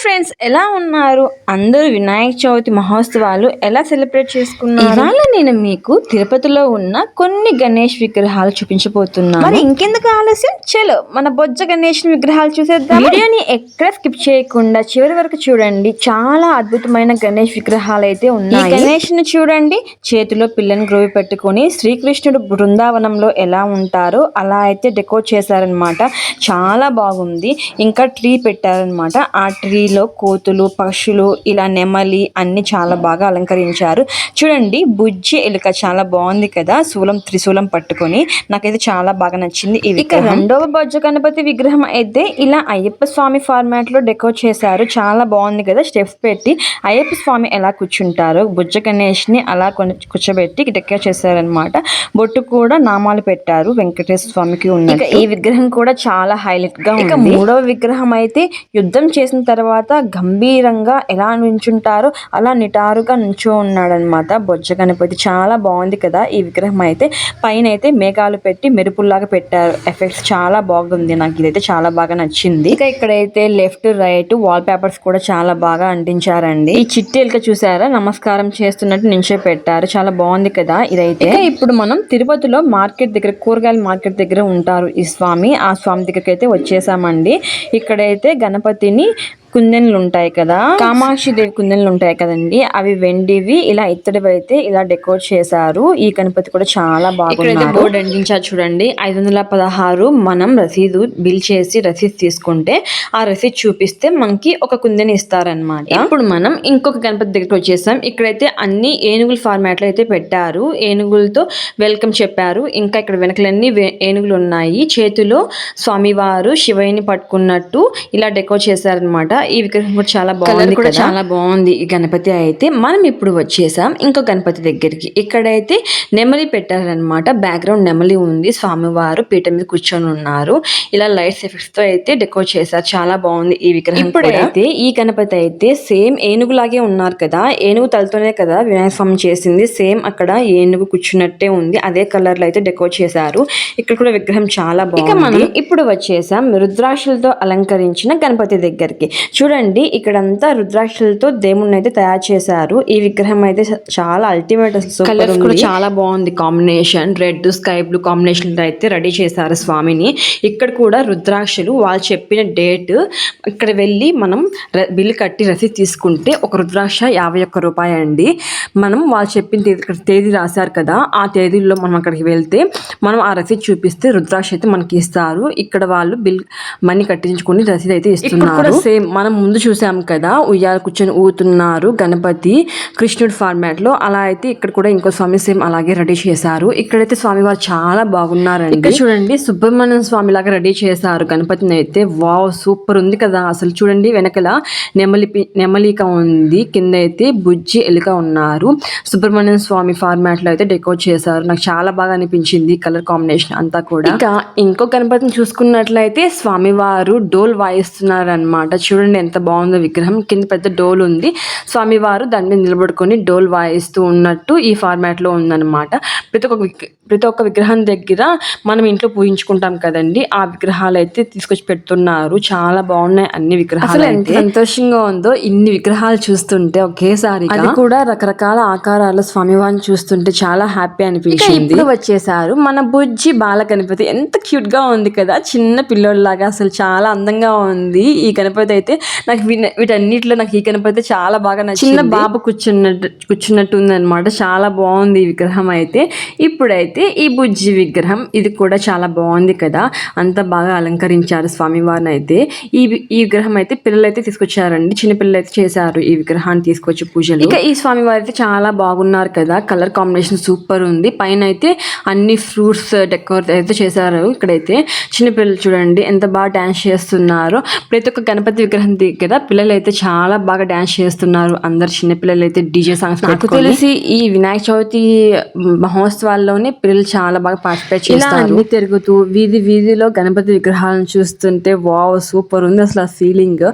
Friends ఎలా ఉన్నారు? అందరూ వినాయక చవితి మహోత్సవాలు ఎలా సెలబ్రేట్ చేసుకున్నారు? ఇవాళ నేను మీకు తిరుపతిలో ఉన్న కొన్ని గణేష్ విగ్రహాలు చూపించబోతున్నాను. మరి ఇంకెందుకు ఆలస్యం? చలో మన బొజ్జ గణేష్ విగ్రహాలు చూసేద్దాం. వీడియోని ఎక్కడ స్కిప్ చేయకుండా చివరి వరకు చూడండి. చాలా అద్భుతమైన గణేష్ విగ్రహాలు అయితే ఉన్నాయి. గణేష్ని చూడండి. చేతిలో పిల్లని గ్రోవి పెట్టుకొని శ్రీకృష్ణుడు బృందావనంలో ఎలా ఉంటారో అలా అయితే డెకోర్ చేశారనమాట చాలా బాగుంది. ఇంకా ట్రీ పెట్టారనమాట ఆ ట్రీలో కోతులు పక్షులు ఇలా నెమలి అన్ని చాలా బాగా అలంకరించారు. చూడండి బుజ్జి ఎలుక చాలా బాగుంది కదా శూలం త్రిశూలం పట్టుకొని. నాకైతే చాలా బాగా నచ్చింది ఇది ఇక రెండవ బొజ్జ గణపతి విగ్రహం అయితే ఇలా అయ్యప్ప స్వామి ఫార్మాట్లో డెకోర్ చేశారు. చాలా బాగుంది కదా స్టెప్స్ పెట్టి. అయ్యప్ప స్వామి ఎలా కూర్చుంటారు బుజ్జ గణేష్ని అలా కూర్చోబెట్టి డెకోర్ చేశారనమాట బొట్టు కూడా నామాలు పెట్టారు వెంకటేశ్వర స్వామికి ఉన్న ఈ విగ్రహం కూడా చాలా హైలైట్గా ఇక మూడవ విగ్రహం అయితే యుద్ధం చేసిన తర్వాత గంభీరంగా ఎలా నుంచుంటారో అలా నిటారుగా నుంచో ఉన్నాడనమాట బొజ్జ గణపతి. చాలా బాగుంది కదా ఈ విగ్రహం అయితే. పైన అయితే మేఘాలు పెట్టి మెరుపుల్లాగా పెట్టారు. ఎఫెక్ట్స్ చాలా బాగుంది. నాకు ఇదైతే చాలా బాగా నచ్చింది. ఇక ఇక్కడైతే లెఫ్ట్ రైట్ వాల్ పేపర్స్ కూడా చాలా బాగా అంటించారండి. ఈ చిట్టి ఎలుక చూసారా? నమస్కారం చేస్తున్నట్టు నించో పెట్టారు. చాలా బాగుంది కదా ఇదైతే. ఇప్పుడు మనం తిరుపతిలో మార్కెట్ దగ్గర కూరగాయల మార్కెట్ దగ్గర ఉంటారు ఈ స్వామి. ఆ స్వామి దగ్గరికి అయితే వచ్చేసామండి. ఇక్కడైతే గణపతిని కుందెన్లు ఉంటాయి కదా. కామాక్షి దేవి కుందెన్లు ఉంటాయి కదండి. అవి వెండివి ఇలా ఇత్తడివి అయితే ఇలా డెకోర్ చేశారు. ఈ గణపతి కూడా చాలా బాగుంది బోర్డు అంటించారు చూడండి. ఐదు వందల పదహారు మనం రసీదు బిల్ చేసి రసీదు తీసుకుంటే ఆ రసీదు చూపిస్తే మనకి ఒక కుందెని ఇస్తారనమాట ఇప్పుడు మనం ఇంకొక గణపతి దగ్గరికి వచ్చేసాం. ఇక్కడైతే అన్ని ఏనుగుల ఫార్మాట్లో అయితే పెట్టారు. ఏనుగులతో వెల్కమ్ చెప్పారు. ఇంకా ఇక్కడ వెనకలన్నీ ఏనుగులు ఉన్నాయి చేతిలో స్వామివారు శివయ్యని పట్టుకున్నట్టు ఇలా డెకోర్ చేశారనమాట ఈ విగ్రహం కూడా చాలా బాగుంది కూడా చాలా బాగుంది. ఈ గణపతి అయితే మనం ఇప్పుడు వచ్చేసాం ఇంకో గణపతి దగ్గరికి. ఇక్కడైతే నెమలి పెట్టారనమాట బ్యాక్గ్రౌండ్ నెమలి ఉంది. స్వామివారు పీట మీద కూర్చొని ఉన్నారు. ఇలా లైట్స్ ఎఫెక్ట్స్తో అయితే డెకోర్ చేశారు. చాలా బాగుంది ఈ విగ్రహం ఇప్పుడైతే ఈ గణపతి అయితే సేమ్ ఏనుగులాగే ఉన్నారు కదా. ఏనుగు తలతోనే కదా వినాయక స్వామి చేసింది. సేమ్ అక్కడ ఏనుగు కూర్చున్నట్టే ఉంది. అదే కలర్లో అయితే డెకోర్ చేశారు. ఇక్కడ కూడా విగ్రహం చాలా బాగుంది ఇక మనం ఇప్పుడు వచ్చేసాం. రుద్రాక్షలతో అలంకరించిన గణపతి దగ్గరికి. చూడండి ఇక్కడంతా రుద్రాక్షలతో దేవుణ్ణి అయితే తయారు చేశారు. ఈ విగ్రహం అయితే చాలా అల్టిమేట్ కలర్ కూడా చాలా బాగుంది. Combination red sky blue combination అయితే రెడీ చేశారు స్వామిని. ఇక్కడ కూడా రుద్రాక్షలు వాళ్ళు చెప్పిన డేట్ ఇక్కడ వెళ్ళి మనం ర- బిల్ కట్టి రసీదు తీసుకుంటే ఒక రుద్రాక్ష యాభై ఒక్క రూపాయి అండి మనం వాళ్ళు చెప్పిన తేదీ తేదీ రాశారు కదా ఆ తేదీలో మనం అక్కడికి వెళ్తే మనం ఆ రసీదు చూపిస్తే రుద్రాక్ష అయితే మనకి ఇస్తారు. ఇక్కడ వాళ్ళు బిల్ మనీ కట్టించుకుని రసీదు అయితే ఇస్తున్నారు. సేమ్ మనం ముందు చూసాం కదా ఉయ్యాల కూర్చొని ఊతున్నారు గణపతి కృష్ణుడి ఫార్మాట్లో. అలా అయితే ఇక్కడ కూడా ఇంకో స్వామి సేమ్ అలాగే రెడీ చేశారు. ఇక్కడైతే స్వామి వారు చాలా బాగున్నారండి. ఇక్కడ చూడండి సుబ్రహ్మణ్యం స్వామి లాగా రెడీ చేశారు గణపతిని అయితే. వావ్ సూపర్ ఉంది కదా. అసలు చూడండి వెనకల నెమలి నెమలిక ఉంది. కింద అయితే బుజ్జి ఎలుక ఉన్నారు. సుబ్రహ్మణ్యం స్వామి ఫార్మాట్లో అయితే డెకోర్ చేశారు. నాకు చాలా బాగా అనిపించింది కలర్ కాంబినేషన్ అంతా కూడా. ఇంకా ఇంకో గణపతిని చూసుకున్నట్లయితే స్వామివారు డోల్ వాయిస్తున్నారు అనమాట చూడండి ఎంత బాగుందో విగ్రహం. కింద పెద్ద డోల్ ఉంది. స్వామివారు దాని మీద నిలబడుకొని డోల్ వాయిస్తూ ఉన్నట్టు ఈ ఫార్మాట్లో ఉందన్నమాట. ప్రతి ఒక్క ప్రతి ఒక్క విగ్రహం దగ్గర మనం ఇంట్లో పూజించుకుంటాం కదండి. ఆ విగ్రహాలు అయితే తీసుకొచ్చి పెడుతున్నారు. చాలా బాగున్నాయి అన్ని విగ్రహాలు ఎంత సంతోషంగా ఉందో ఇన్ని విగ్రహాలు చూస్తుంటే ఒకేసారి అది కూడా రకరకాల ఆకారాల స్వామివారిని చూస్తుంటే చాలా హ్యాపీ అనిపించింది. వచ్చేసారు మన బుజ్జి బాల గణపతి ఎంత క్యూట్గా ఉంది కదా. చిన్న పిల్లోడిలాగా అసలు చాలా అందంగా ఉంది. ఈ గణపతి అయితే నాకు వీటన్నిటిలో నాకు ఈ గణపతి చాలా బాగా నచ్చింది. చిన్న బాబు కూర్చున్నట్టు కూర్చున్నట్టు ఉంది అనమాట చాలా బాగుంది ఈ విగ్రహం అయితే. ఇప్పుడైతే ఈ బుజ్జి విగ్రహం ఇది కూడా చాలా బాగుంది కదా. అంత బాగా అలంకరించారు స్వామివారిని అయితే. ఈ ఈ విగ్రహం అయితే పిల్లలు అయితే తీసుకొచ్చారండి. చిన్న పిల్లలు అయితే చేశారు ఈ విగ్రహాన్ని తీసుకొచ్చి పూజలు. ఇక ఈ స్వామివారు అయితే చాలా బాగున్నారు కదా. కలర్ కాంబినేషన్ సూపర్ ఉంది. పైన అయితే అన్ని ఫ్రూట్స్ డెకోర్ అయితే చేశారు ఇక్కడైతే. చిన్న పిల్లలు చూడండి ఎంత బాగా డాన్స్ చేస్తున్నారు. ప్రతి ఒక్క గణపతి విగ్రహం దగ్గర పిల్లలు అయితే చాలా బాగా డాన్స్ చేస్తున్నారు. అందరు చిన్న పిల్లలు అయితే డీజే సాంగ్స్ నాకు తెలిసి ఈ వినాయక చవితి మహోత్సవాల్లోనే పిల్లలు చాలా బాగా పార్టిసిపేట్ చేస్తారు. అన్ని తిరుగుతూ వీధి వీధిలో గణపతి విగ్రహాలను చూస్తుంటే వావ్ సూపర్ ఉంది అసలు ఆ ఫీలింగ్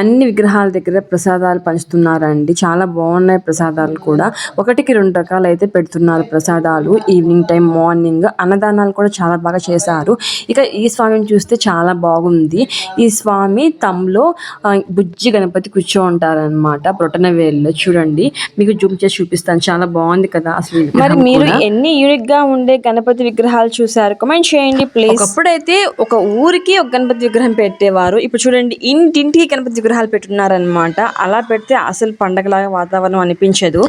అన్ని విగ్రహాల దగ్గర ప్రసాదాలు పంచుతున్నారండి. చాలా బాగున్నాయి ప్రసాదాలు కూడా. ఒకటికి రెండు రకాలు అయితే పెడుతున్నారు ప్రసాదాలు. ఈవినింగ్ టైం మార్నింగ్ అన్నదానాలు కూడా చాలా బాగా చేశారు. ఇక ఈ స్వామిని చూస్తే చాలా బాగుంది. ఈ స్వామి తమ్లో బుజ్జి గణపతి కూర్చో ఉంటారనమాట బ్రొటన వేల్లో చూడండి మీకు జూమ్ చేసి చూపిస్తాను. చాలా బాగుంది కదా అసలు మరి మీరు. ఎన్ని యూనిక్గా ఉండే గణపతి విగ్రహాలు చూసారు కమెంట్ చేయండి ప్లీజ్ ఒకప్పుడైతే ఒక ఊరికి ఒక గణపతి విగ్రహం పెట్టేవారు. ఇప్పుడు చూడండి ఇంటింటికి గణపతి విగ్రహాలు పెట్టున్నారనమాట అలా పెడితే అసలు పండగలాగా వాతావరణం అనిపించదు.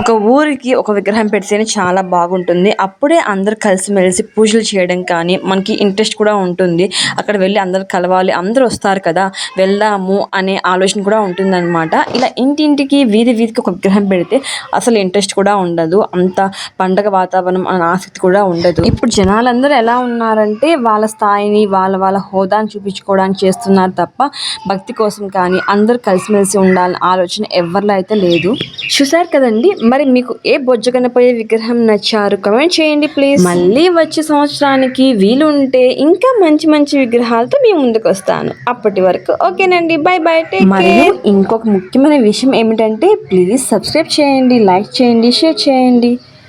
ఒక ఊరికి ఒక విగ్రహం పెడితేనే చాలా బాగుంటుంది. అప్పుడే అందరు కలిసిమెలిసి పూజలు చేయడం కానీ మనకి ఇంట్రెస్ట్ కూడా ఉంటుంది. అక్కడ వెళ్ళి అందరు కలవాలి అందరూ వస్తారు కదా. వెళ్దాము అనే ఆలోచన కూడా ఉంటుందన్నమాట. ఇలా ఇంటింటికి వీధి వీధికి ఒక విగ్రహం పెడితే అసలు ఇంట్రెస్ట్ కూడా ఉండదు. అంత పండగ వాతావరణం అనే ఆసక్తి కూడా ఉండదు. ఇప్పుడు జనాలందరూ ఎలా ఉన్నారంటే వాళ్ళ స్థాయిని వాళ్ళ వాళ్ళ హోదాను చూపించుకోవడానికి చేస్తున్నారు తప్ప భక్తి కోసం కానీ అందరూ కలిసిమెలిసి ఉండాలని ఆలోచన ఎవరిలో అయితే లేదు. చూసారు కదండి. మరి మీకు ఏ బొజ్జ గణపతి విగ్రహం నచ్చారు? కమెంట్ చేయండి ప్లీజ్ మళ్ళీ వచ్చే సంవత్సరానికి వీలు ఉంటే ఇంకా మంచి మంచి విగ్రహాలతో మీ ముందుకు వస్తాను. అప్పటి వరకు ఓకేనండి. బై బై మరియు ఇంకొక ముఖ్యమైన విషయం ఏమిటంటే ప్లీజ్ సబ్స్క్రైబ్ చేయండి లైక్ చేయండి షేర్ చేయండి.